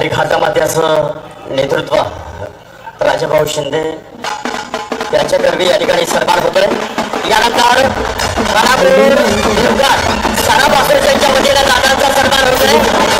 परिघाटामध्याचं नेतृत्व राजाभाऊ शिंदे यांच्याकरवी या ठिकाणी सन्मान होतोय. यानंतर सणापासून त्यांच्या सराफ वतीनं दादांचा सन्मान होतोय.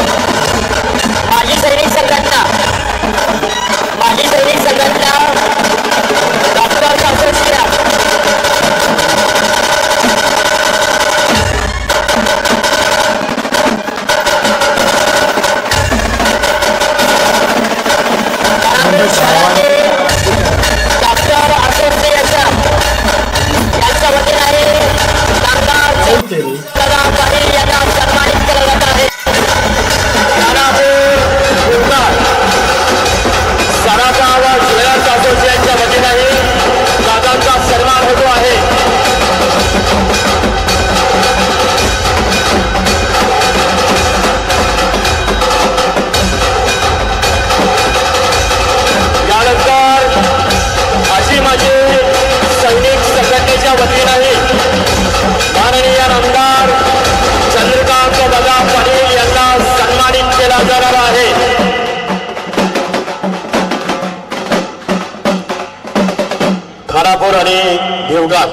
आणि देवघाट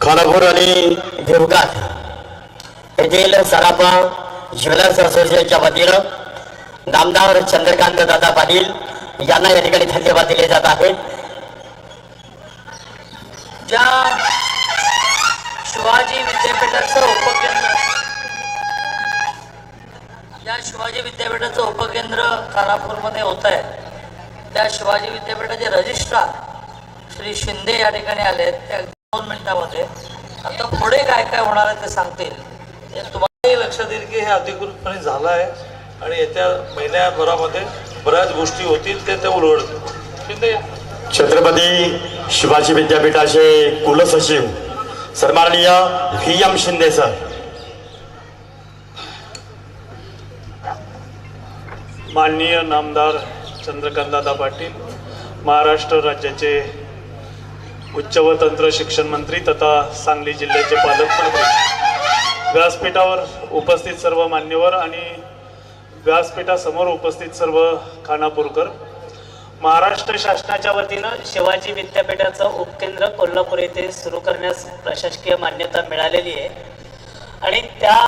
खानापूर आणि देवघाट येथील सराफा ज्वेलर्स असोसिएशनच्या वतीनं नामदार चंद्रकांत दादा पाटील यांना या ठिकाणी धन्यवाद दिले जात आहेत ज्या शिवाजी विद्यापीठाचं उपकेंद्र या शिवाजी विद्यापीठाचं उपकेंद्र खानापूरमध्ये होत आहे त्या शिवाजी विद्यापीठाचे रजिस्ट्रार श्री शिंदे या ठिकाणी आले आहेत. त्या दोन मिनिटामध्ये. आता पुढे काय काय होणार आहे ते सांगतील. हे तुम्हाला हे लक्षात येईल की हे अधिकृतपणे झालं आहे आणि येत्या महिन्याभरामध्ये बऱ्याच गोष्टी होतील ते ते उलगडतील. शिंदे. छत्रपती शिवाजी विद्यापीठाचे कुलसचिव सन्माननीय व्ही एम शिंदे सर. माननीय नामदार चंद्रकांतदादा पाटील महाराष्ट्र राज्याचे उच्च व तंत्र शिक्षण मंत्री तथा सांगली जिल्ह्याचे पालकमंत्री व्यासपीठावर उपस्थित सर्व मान्यवर आणि व्यासपीठासमोर उपस्थित सर्व खानापूरकर. महाराष्ट्र शासनाच्या वतीनं शिवाजी विद्यापीठाचं उपकेंद्र कोल्हापूर येथे सुरू करण्यास प्रशासकीय मान्यता मिळालेली आहे. आणि त्या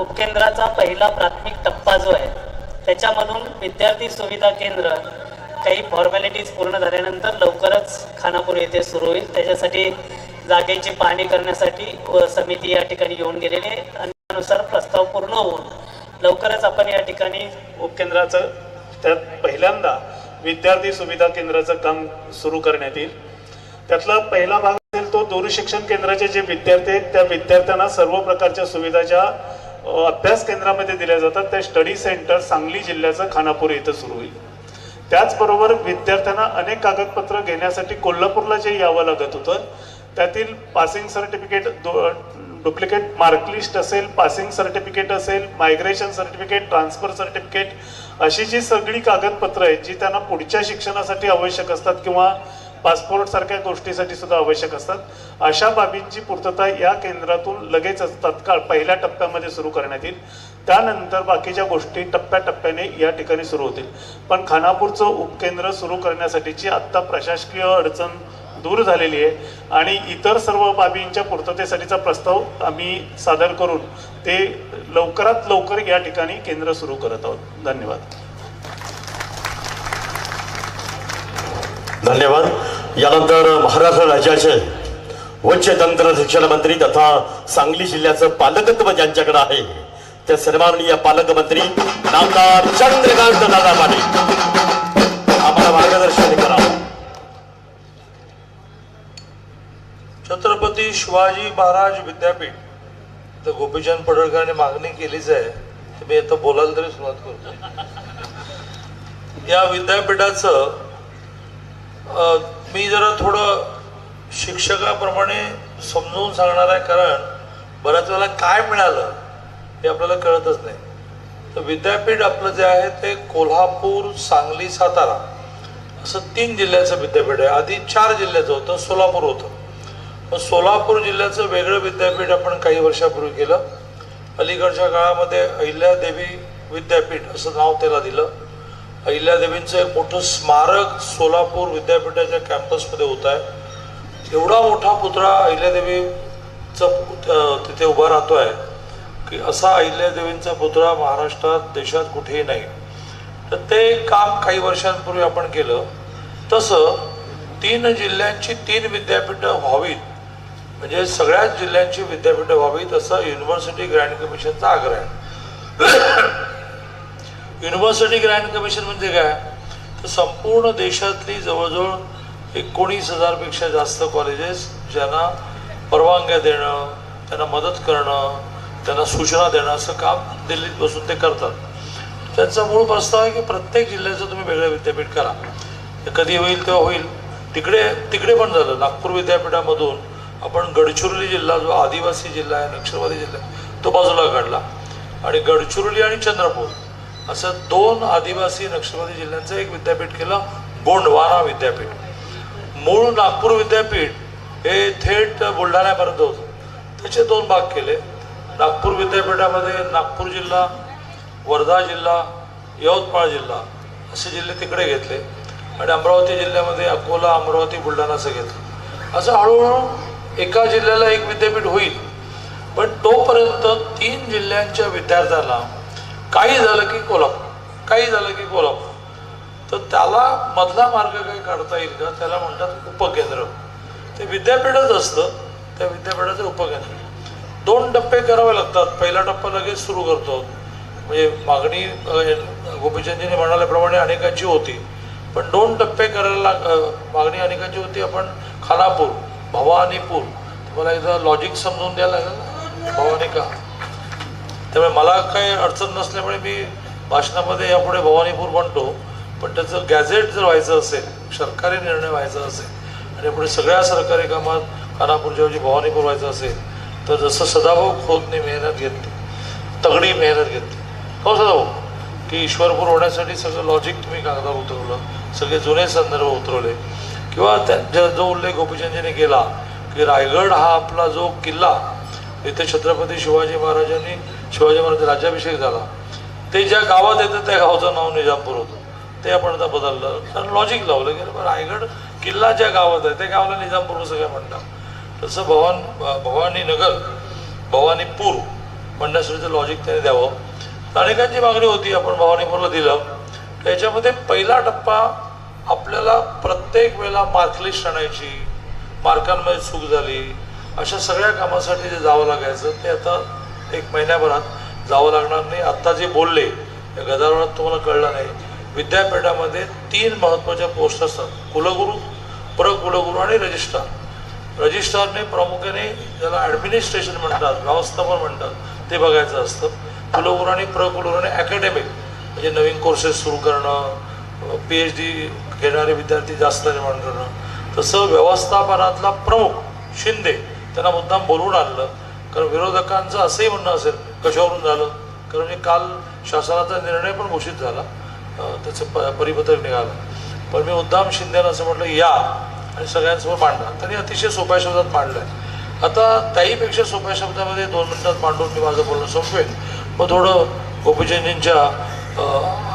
उपकेंद्राचा पहिला प्राथमिक टप्पा जो आहे त्याच्यामधून विद्यार्थी सुविधा केंद्र काही फॉर्मॅलिटीज पूर्ण झाल्यानंतर लवकरच खानापूर येथे सुरू होईल. त्याच्यासाठी जागेची पाहणी करण्यासाठी व समिती या ठिकाणी येऊन गेलेली आहे. आणि त्यानुसार प्रस्ताव पूर्ण होऊन लवकरच आपण या ठिकाणी उपकेंद्राचं त्यात पहिल्यांदा विद्यार्थी सुविधा केंद्राचं काम सुरू करण्यात येईल. त्यातला पहिला भाग असेल तो दूरशिक्षण केंद्राचे जे विद्यार्थी आहेत त्या विद्यार्थ्यांना सर्व प्रकारच्या सुविधा ज्या अभ्यास केंद्रामध्ये दिल्या जातात. त्या स्टडी सेंटर सांगली जिल्ह्याचं खानापूर इथं सुरू होईल. त्याचबरोबर विद्यार्थ्यांना अनेक कागदपत्र घेण्यासाठी कोल्हापूरला जे यावं लागत होतं त्यातील passing certificate duplicate mark list असेल पासिंग सर्टिफिकेट असेल मायग्रेशन सर्टिफिकेट ट्रान्सफर सर्टिफिकेट अशी जी सगळी कागदपत्र आहेत जी त्यांना पुढच्या शिक्षणासाठी आवश्यक असतात किंवा पासपोर्ट सारख्या गोष्टीसाठी सुद्धा आवश्यक असतात. अशा बाबींची पूर्तता या केंद्रातून लगेचच तत्काळ पहिल्या टप्प्यामध्ये सुरू करण्यात येईल. त्यानंतर बाकीच्या गोष्टी टप्प्याटप्प्याने या ठिकाणी सुरू होतील. पण खानापूरचं उपकेंद्र सुरू करण्यासाठीची आत्ता प्रशासकीय अडचण दूर झालेली आहे आणि इतर सर्व बाबींच्या पूर्ततेसाठीचा प्रस्ताव आम्ही सादर करून ते लवकरात लवकर या ठिकाणी केंद्र सुरू करत आहोत. धन्यवाद. धन्यवाद. यानंतर महाराष्ट्र राज्याचे उच्च तंत्र शिक्षण मंत्री तथा सांगली जिल्ह्याचं पालकत्व ज्यांच्याकडे आहे ते सन्माननीय पालकमंत्री नामदार चंद्रकांत दादा पाटील. आम्हाला मार्गदर्शन करावं छत्रपती शिवाजी महाराज विद्यापीठ तर गोपीचंद पडळकरांनी मागणी केलीच आहे मी आता बोलायला तरी सुरुवात करतो. या विद्यापीठाचं मी जरा थोडं शिक्षकाप्रमाणे समजून सांगणार आहे कारण बऱ्याच वेळेला काय मिळालं हे आपल्याला कळतच नाही. तर विद्यापीठ आपलं जे आहे ते कोल्हापूर सांगली सातारा असं तीन जिल्ह्याचं विद्यापीठ आहे. आधी चार जिल्ह्याचं होतं सोलापूर होतं. मग सोलापूर जिल्ह्याचं वेगळं विद्यापीठ आपण काही वर्षापूर्वी केलं. अलीकडच्या काळामध्ये अहिल्यादेवी विद्यापीठ असं नाव त्याला दिलं. अहिल्यादेवींचं एक मोठं स्मारक सोलापूर विद्यापीठाच्या कॅम्पसमध्ये होत आहे. एवढा मोठा पुतळा अहिल्यादेवीचा पुत- तिथे उभा राहतो आहे की असा अहिल्यादेवींचा पुतळा महाराष्ट्रात देशात कुठेही नाही. तर ते काम काही वर्षांपूर्वी आपण केलं. तसं तीन जिल्ह्यांची तीन विद्यापीठं व्हावीत. म्हणजे सगळ्याच जिल्ह्यांची विद्यापीठं व्हावीत असं युनिव्हर्सिटी ग्रँड कमिशनचा आग्रह आहे. युनिव्हर्सिटी ग्रँड कमिशन म्हणजे काय? तर संपूर्ण देशातली जवळजवळ एकोणीस हजारपेक्षा जास्त कॉलेजेस ज्यांना परवानग्या देणं त्यांना मदत करणं त्यांना सूचना देणं असं काम दिल्लीत बसून ते करतात. त्यांचा मूळ प्रस्ताव आहे की प्रत्येक जिल्ह्याचं तुम्ही वेगळं विद्यापीठ करा. कधी होईल तेव्हा होईल. तिकडे तिकडे पण झालं. नागपूर विद्यापीठामधून आपण गडचिरोली जिल्हा जो आदिवासी जिल्हा आहे नक्षलवादी जिल्हा आहे तो बाजूला काढला. आणि गडचिरोली आणि चंद्रपूर असं दोन आदिवासी नक्षलवादी जिल्ह्यांचं एक विद्यापीठ केलं गोंडवाना विद्यापीठ. मूळ नागपूर विद्यापीठ हे थेट बुलढाण्यापर्यंत होतं. त्याचे दोन भाग केले. नागपूर विद्यापीठामध्ये नागपूर जिल्हा वर्धा जिल्हा यवतमाळ जिल्हा असे जिल्हे तिकडे घेतले आणि अमरावती जिल्ह्यामध्ये अकोला अमरावती बुलढाणा असं घेतलं. असं हळूहळू एका जिल्ह्याला एक विद्यापीठ होईल. पण तोपर्यंत तीन जिल्ह्यांच्या विद्यार्थ्याला काही झालं की कोल्हापूर काही झालं की कोल्हापूर. तर त्याला मधला मार्ग काही काढता येईल का? त्याला म्हणतात उपकेंद्र. ते विद्यापीठच असतं त्या विद्यापीठाचं उपकेंद्र. दोन टप्पे करावे लागतात. पहिला टप्पा लगेच सुरू करतो. म्हणजे मागणी गोपीचंदजीने म्हणाल्याप्रमाणे अनेकांची होती. पण दोन टप्पे करायला लाग मागणी अनेकांची होती. आपण खानापूर भवानीपूर. तुम्हाला एकदा लॉजिक समजून द्यायला लागेल? भवानी का त्यामुळे मला काही अडचण नसल्यामुळे मी भाषणामध्ये यापुढे भवानीपूर म्हणतो पण त्याचं गॅझेट जर व्हायचं असेल सरकारी निर्णय व्हायचा असेल आणि पुढे सगळ्या सरकारी कामात खानापूरच्या ऐवजी भवानीपूर व्हायचं असेल तर जसं सदाभाऊ खोतने मेहनत घेतली तगडी मेहनत घेतली. हो सदाभाऊ की ईश्वरपूर होण्यासाठी सगळं लॉजिक तुम्ही कागदावर उतरवलं सगळे जुने संदर्भ उतरवले. किंवा त्या जो उल्लेख गोपीचंदजीने केला की रायगड हा आपला जो किल्ला इथे छत्रपती शिवाजी महाराजांनी शिवाजी महाराज राज्याभिषेक झाला. ते ज्या गावात येतं त्या गावाचं नाव निजामपूर होतं. ते आपण आता बदललं. कारण लॉजिक लावलं की रायगड किल्ला ज्या गावात आहे त्या गावाला निजामपूर सगळ्या म्हणतात? तसं भवान भवानी नगर भवानीपूर म्हणण्यासाठी लॉजिक त्याने द्यावं. अनेकांची मागणी होती आपण भवानीपूरला दिलं. त्याच्यामध्ये पहिला टप्पा आपल्याला प्रत्येक वेळेला मार्कलिस्ट आणायची मार्कांमध्ये चूक झाली. अशा सगळ्या कामासाठी जे जावं लागायचं ते आता एक महिन्याभरात जावं लागणार नाही. आत्ता जे बोलले या गदारोळात तुम्हाला कळलं नाही. विद्यापीठामध्ये तीन महत्त्वाच्या पोस्ट असतात. कुलगुरू प्रकुलगुरू आणि रजिस्ट्रार. रजिस्ट्रारने प्रामुख्याने ज्याला ॲडमिनिस्ट्रेशन म्हणतात व्यवस्थापन म्हणतात ते बघायचं असतं. कुलगुरू आणि प्रकुलगुरू आणि अकॅडमिक म्हणजे नवीन कोर्सेस सुरू करणं पी एच डी घेणारे विद्यार्थी जास्त निर्माण करणं. तसं व्यवस्थापनातला प्रमुख शिंदे त्यांना मुद्दाम बोलवून आणलं. कारण विरोधकांचं असंही म्हणणं असेल कशावरून झालं? कारण हे काल शासनाचा निर्णय पण घोषित झाला. त्याचं प परिपत्रक निघालं. पण मी उद्दाम शिंदेनं असं म्हटलं या. आणि सगळ्यांसमोर मांडा त्यांनी अतिशय सोप्या शब्दात मांडलं आहे आता त्याहीपेक्षा सोप्या शब्दामध्ये दोन मिनिटात मांडून मी माझं बोलणं संपवेन. मग थोडं गोपीचंदजींच्या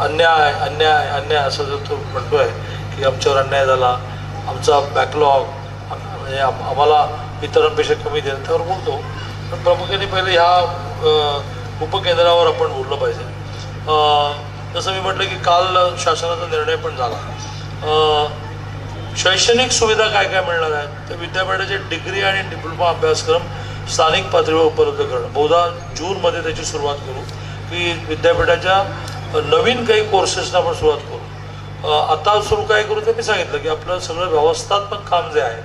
अन्याय अन्याय अन्याय असं जर तो म्हणतो आहे की आमच्यावर अन्याय झाला आमचा बॅकलॉग म्हणजे आम्हाला इतरांपेक्षा कमी देणं त्यावर बोलतो. पण प्रामुख्याने पहिले ह्या उपकेंद्रावर आपण बोललं पाहिजे. जसं मी म्हटलं की काल शासनाचा निर्णय पण झाला. शैक्षणिक सुविधा काय काय मिळणार आहेत? तर विद्यापीठाचे डिग्री आणि डिप्लोमा अभ्यासक्रम स्थानिक पातळीवर उपलब्ध करणं. बहुधा जूनमध्ये त्याची सुरुवात करू की विद्यापीठाच्या नवीन काही कोर्सेसना आपण सुरुवात करू. आता सुरू काय करू ते मी सांगितलं की आपलं सगळं व्यवस्थात्मक काम जे आहे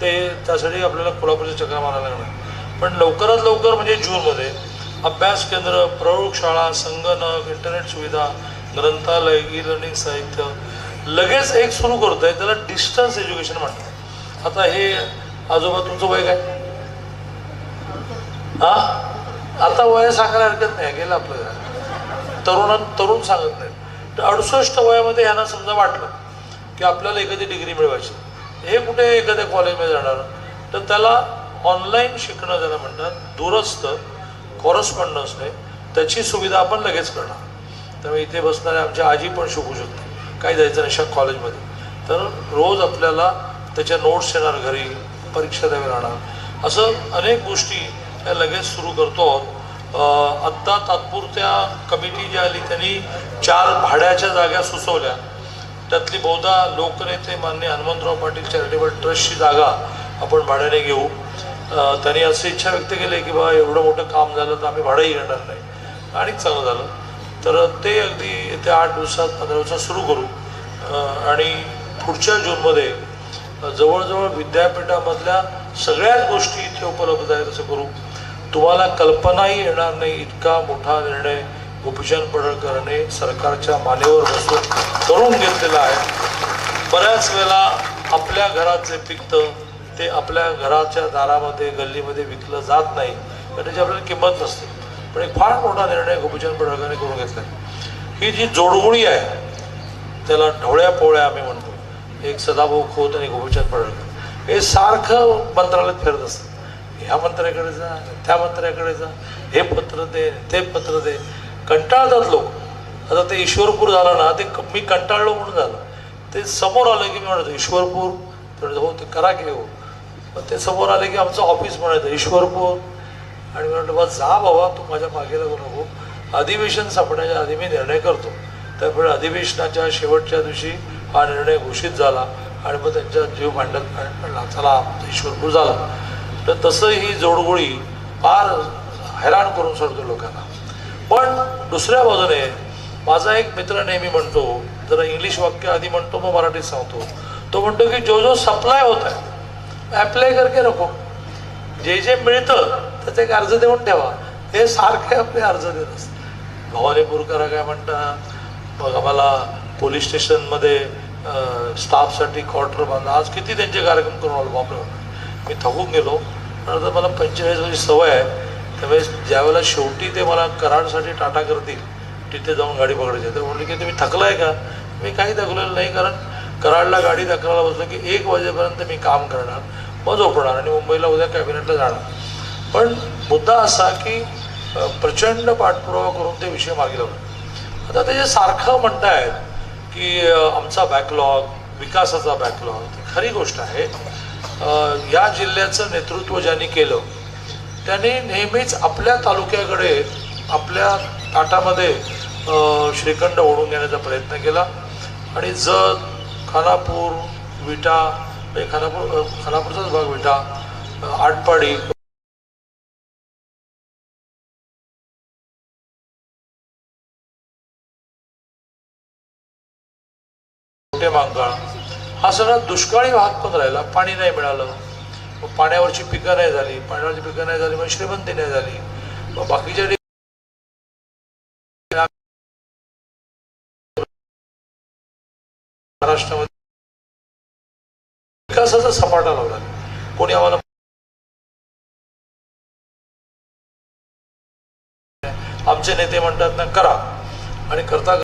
ते त्यासाठी आपल्याला कोल्हापूरच्या चक्र मारायला लागणार. पण लवकरात लवकर म्हणजे जूनमध्ये अभ्यास केंद्र प्रयोगशाळा संगणक इंटरनेट सुविधा ग्रंथालय ई लर्निंग साहित्य लगेच एक सुरू करतो आहे त्याला डिस्टन्स एज्युकेशन म्हणतात. आता हे आजोबा तुमचं वय काय? हा? आता वय सांगायला हरकत नाही गेलं आपल्याला तरुणां तरुण सांगत नाही. तर अडुसष्ट वयामध्ये यांना समजा वाटलं की आपल्याला एखादी डिग्री मिळवायची. हे कुठे एखाद्या कॉलेजमध्ये जाणार? तर त्याला ऑनलाईन शिकणं ज्याला म्हणतात दूरस्थ कॉरस्पॉन्डन्सने त्याची सुविधा आपण लगेच करणार. त्यामुळे इथे बसणारे आमची आजी पण शिकू शकते काही जायचं नाही शा कॉलेजमध्ये. तर रोज आपल्याला त्याच्या नोट्स येणार घरी परीक्षा द्यावी राहणार. असं अनेक गोष्टी या लगेच सुरू करतो आहोत. आत्ता तात्पुरत्या कमिटी ज्या आली त्यांनी चार भाड्याच्या जागा सुचवल्या. त्यातली बहुधा लोकनेते मान्य हनुमंतराव पाटील चॅरिटेबल ट्रस्टची जागा आपण भाड्याने घेऊ. त्यांनी अशी इच्छा व्यक्त केली की बा एवढं मोठं काम झालं तर आम्ही भाडंही घेणार नाही. आणि चांगलं झालं. तर ते अगदी येत्या आठ दिवसात पंधरा दिवसात सुरू करू. आणि पुढच्या जूनमध्ये जवळजवळ विद्यापीठामधल्या सगळ्याच गोष्टी इथे उपलब्ध आहेत असं करू. तुम्हाला कल्पनाही येणार नाही इतका मोठा निर्णय गोपीचंद पडळकरने सरकारच्या मानेवर बसून करून घेतलेला आहे. बऱ्याच वेळेला आपल्या घरातले पिकतं ते आपल्या घराच्या दारामध्ये गल्लीमध्ये विकलं जात नाही तर त्याची आपल्याला किंमत नसते. पण एक फार मोठा निर्णय गोपीचंद पडळकरने करून घेतला आहे ही जी जोडगुणी आहे त्याला ढवळ्या पोळ्या आम्ही म्हणतो. एक सदाभाऊ खोत आणि गोपीचंद पडळकर. हे सारखं मंत्रालयात फिरत असतं. ह्या मंत्र्याकडे जा त्या मंत्र्याकडे जा हे पत्र दे ते पत्र दे. कंटाळतात लोक. आता ते ईश्वरपूर झालं ना ते मी कंटाळलो म्हणून झालं. ते समोर आलं की मी म्हणतो ईश्वरपूर. हो ते करा की हो. मग ते समोर आले की आमचं ऑफिस म्हणायचं ईश्वरपूर. आणि मी म्हटलं बा जा बाबा तू माझ्या मागे लागू नको. अधिवेशन संपण्याच्या आधी मी निर्णय करतो. त्यामुळे अधिवेशनाच्या शेवटच्या दिवशी हा निर्णय घोषित झाला आणि मग त्यांच्या जीव भांडत म्हणला चला ईश्वरपूर झाला. तर तसं ही जोडगोळी फार हैराण करून सोडतो लोकांना. पण दुसऱ्या बाजूने माझा एक मित्र नेहमी म्हणतो जरा इंग्लिश वाक्य आधी म्हणतो मग मराठीत सांगतो. तो म्हणतो की जो जो सप्लाय होत आहे ॲप्लाय करके रखो. जे जे मिळतं त्याचे एक अर्ज देऊन ठेवा. हे सारखे आपले अर्ज देत असतात. भवानीपूरकर काय म्हणतात? मग आम्हाला पोलीस स्टेशनमध्ये स्टाफसाठी क्वार्टर बांधा. आज किती त्यांचे कार्यक्रम करून आलो? बापरे मी थकून गेलो. पण आता मला पंचेचाळीस वर्षी सवय आहे. त्यामुळे ज्यावेळेला शेवटी ते मला कराडसाठी टाटा करतील तिथे जाऊन गाडी पकडायची. तर म्हणले की तुम्ही थकलाय का? मी काही थकलेलं नाही कारण कराडला गाडी अकराला बसलो की एक वाजेपर्यंत मी काम करणार मग झोपणार आणि मुंबईला उद्या कॅबिनेटला जाणार. पण मुद्दा असा की प्रचंड पाठपुरावा करून ते विषय मागे लावले. आता ते जे सारखं म्हणतायत की आमचा बॅकलॉग विकासाचा बॅकलॉग ती खरी गोष्ट आहे. या जिल्ह्याचं नेतृत्व ज्यांनी केलं त्यांनी नेहमीच आपल्या तालुक्याकडे आपल्या ताटामध्ये श्रीखंड ओढून घेण्याचा प्रयत्न केला. आणि जत खानापूर विटा खानापूर खानापूरचाच भाग विटा आटपाडी. मोठे मांगाळ हा सगळा दुष्काळी भाग पण राहिला. पाणी नाही मिळालं. मग पाण्यावरची पिकं नाही झाली. पाण्यावरची पिकं नाही झाली मग श्रीमंती नाही झाली. मग बाकीच्या महाराष्ट्रामध्ये विकासाचा सपाटा लावला. कोणी आम्हाला आमचे नेते म्हणतात ना करा. आणि करता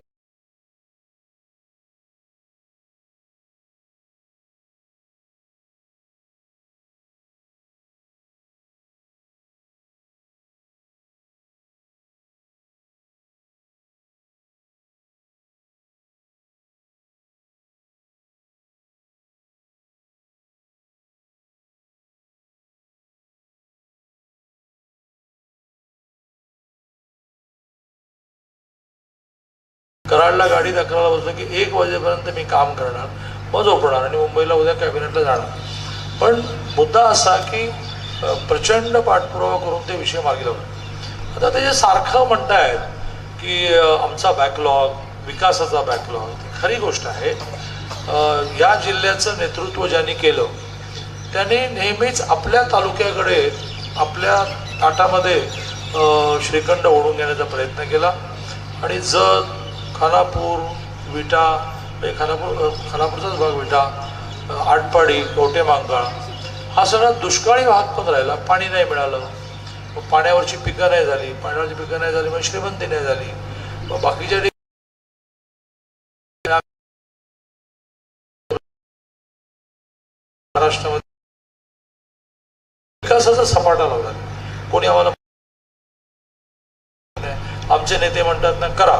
कराडला गाडी दाखवायला बसलो की एक वाजेपर्यंत मी काम करणार मग झोपणार आणि मुंबईला उद्या कॅबिनेटला जाणार. पण मुद्दा असा की प्रचंड पाठपुरावा करून ते विषय मागे लावले. आता ते जे सारखं म्हणतायत की आमचा बॅकलॉग विकासाचा बॅकलॉग ती खरी गोष्ट आहे. या जिल्ह्याचं नेतृत्व ज्यांनी केलं त्याने नेहमीच आपल्या तालुक्याकडे आपल्या ताटामध्ये श्रीखंड ओढून घेण्याचा प्रयत्न केला. आणि जत खानापूर विटा म्हणजे खानापूर खानापूरचाच भाग विटा आटपाडी कवटे मांगाळ हा सगळा दुष्काळी भाग पण राहिला. पाणी नाही मिळालं. मग पाण्यावरची पिकं नाही झाली. पाण्यावरची पिकं नाही झाली मग श्रीमंती नाही झाली. मग बाकीच्या महाराष्ट्रामध्ये विकासाचा सपाटा लावला. कोणी आम्हाला आमचे नेते म्हणतात ना करा.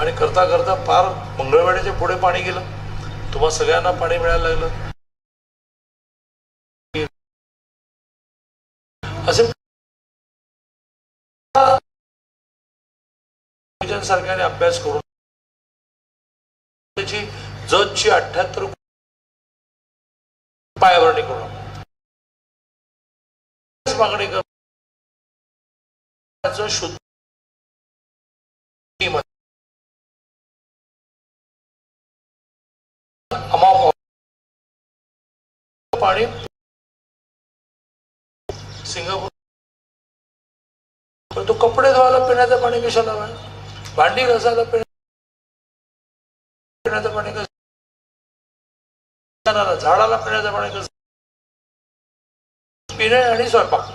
आणि करता करता फार मंगळवेढ्याच्या पुढे पाणी गेलं. तुम्हा सगळ्यांना पाणी मिळायला लागलं. असे सरकारने अभ्यास करून त्याची जजची अठ्याहत्तर पायाभरणी करून मागणी शुद्ध पाणी सिंगापूर पण तो कपडे धुवायला पिण्याचं पाणी कशाला भांडी घासायला पिण्याचं पाणी कसं झाडाला झाडाला पिण्याचं पाणी कसं पिणे आणि स्वयंपाक.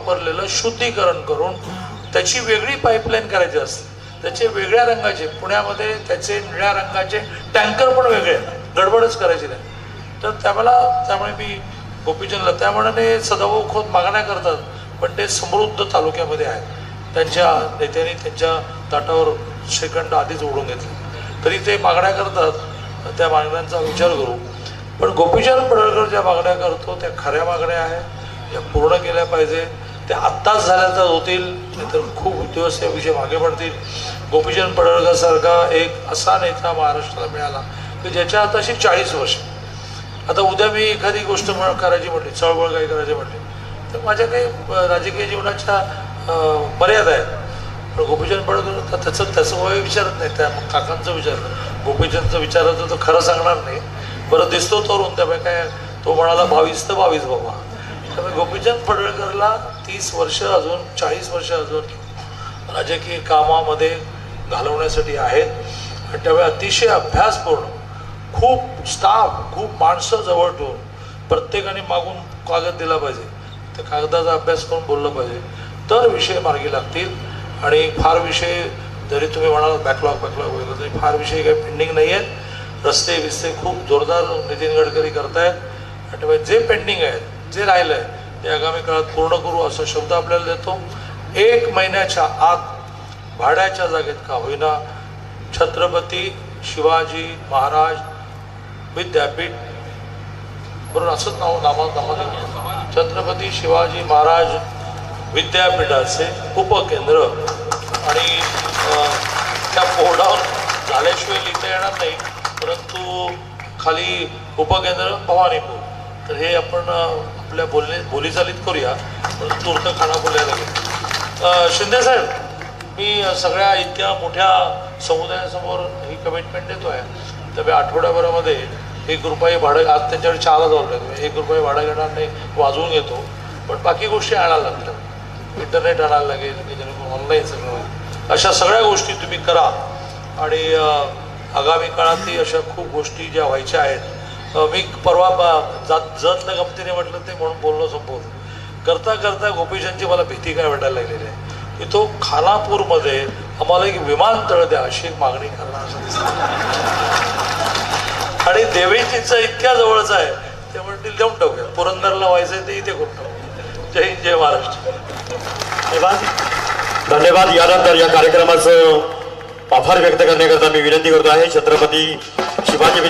वापरलेलं शुद्धीकरण करून त्याची वेगळी पाईपलाईन करायची असते. त्याचे वेगळ्या रंगाचे पुण्यामध्ये त्याचे निळ्या रंगाचे टँकर पण वेगळे आहेत. गडबडच करायची नाही. तर त्यावेळेला त्यामुळे मी गोपीचंदला त्यामुळे सदाभाऊ खोत मागण्या करतात पण ते समृद्ध तालुक्यामध्ये आहेत. त्यांच्या नेत्यांनी त्यांच्या ताटावर श्रीखंड आधीच ओढून घेतले. तरी ते मागण्या करतात त्या मागण्यांचा विचार करू. पण गोपीचंद पडळकर ज्या मागण्या करतो त्या खऱ्या मागण्या आहे या पूर्ण केल्या पाहिजे. ते आत्ताच झाल्या तर होतील नाहीतर खूप दिवस या विषय मागे पडतील. गोपीचंद पडळकरसारखा एक असा नेता महाराष्ट्राला मिळाला की ज्याच्या आता अशी चाळीस वर्ष. आता उद्या मी एखादी गोष्ट करायची म्हटली चळवळ काही करायची म्हटली तर माझ्या काही राजकीय जीवनाच्या मर्यादा आहेत. पण गोपीचंद पडळकर तर त्याचं त्याचं वय विचारत नाही त्या काकांचं विचार गोपीचंदचं विचारायचं तर खरं सांगणार नाही. बरं दिसतो तरुण त्यामुळे काय तो म्हणाला बावीस तर बावीस बाबा. त्यामुळे गोपीचंद पडळकरला तीस वर्ष अजून चाळीस वर्ष अजून राजकीय कामामध्ये घालवण्यासाठी आहेत. आणि त्यामुळे अतिशय अभ्यासपूर्ण खूप स्टाफ खूप माणसं जवळ ठेवून प्रत्येकाने मागून कागद दिला पाहिजे. त्या कागदाचा अभ्यास करून बोललं पाहिजे. तर विषय मार्गी लागतील. आणि फार विषय जरी तुम्ही म्हणाल बॅकलॉग बॅकलॉग वगैरे तरी फार विषय काही पेंडिंग नाही आहेत रस्ते बिस्ते खूप जोरदार नितीन गडकरी करतायत. आणि त्यामुळे जे पेंडिंग आहेत जे राहिलं आहे ते आगामी काळात पूर्ण करू असा शब्द आपल्याला देतो. एक महिन्याच्या आत भाड्याच्या जागेत का होईना छत्रपती शिवाजी महाराज विद्यापीठ बरोबर असंच नाव नामा नामा छत्रपती शिवाजी महाराज विद्यापीठाचे उपकेंद्र. आणि त्या बोर्डावर झाल्याशिवाय लिहिता येणार नाही परंतु खाली उपकेंद्र भवानीपूर. तर हे आपण आपल्या बोलणे बोलीचालीत करूया. परंतु खाना बोलायला लागेल. शिंदे साहेब मी सगळ्या इतक्या मोठ्या समुदायासमोर ही कमिटमेंट देतो आहे तर मी आठवड्याभरामध्ये एक रुपये भाडं आज त्यांच्याकडे चारच वाजले एक रुपये भाडं घेणार नाही वाजवून घेतो. पण बाकी गोष्टी आणायला लागतात. इंटरनेट आणायला लागेल की जेणेकरून ऑनलाईन सगळं होईल. अशा सगळ्या गोष्टी तुम्ही करा. आणि आगामी काळातही अशा खूप गोष्टी ज्या व्हायच्या आहेत मी परवा ब- जात जतल्या गमतीने म्हटलं ते म्हणून बोलणं संपवलं करता करता गोपीचंदची मला भीती काय वाटायला लागलेली आहे? की तो खानापूरमध्ये आम्हाला एक विमानतळ द्या अशी एक मागणी करणार असं दिसतं. आणि देवेंचीचं इतक्या जवळच आहे ते म्हणतील देऊन टाकूया. पुरंदरला व्हायचं ते इथे करून टाकू जय हिंद जय महाराष्ट्र. धन्यवाद. यानंतर या कार्यक्रमाचं आभार व्यक्त करण्याकरता मी विनंती करतो आहे. छत्रपती शिवाजी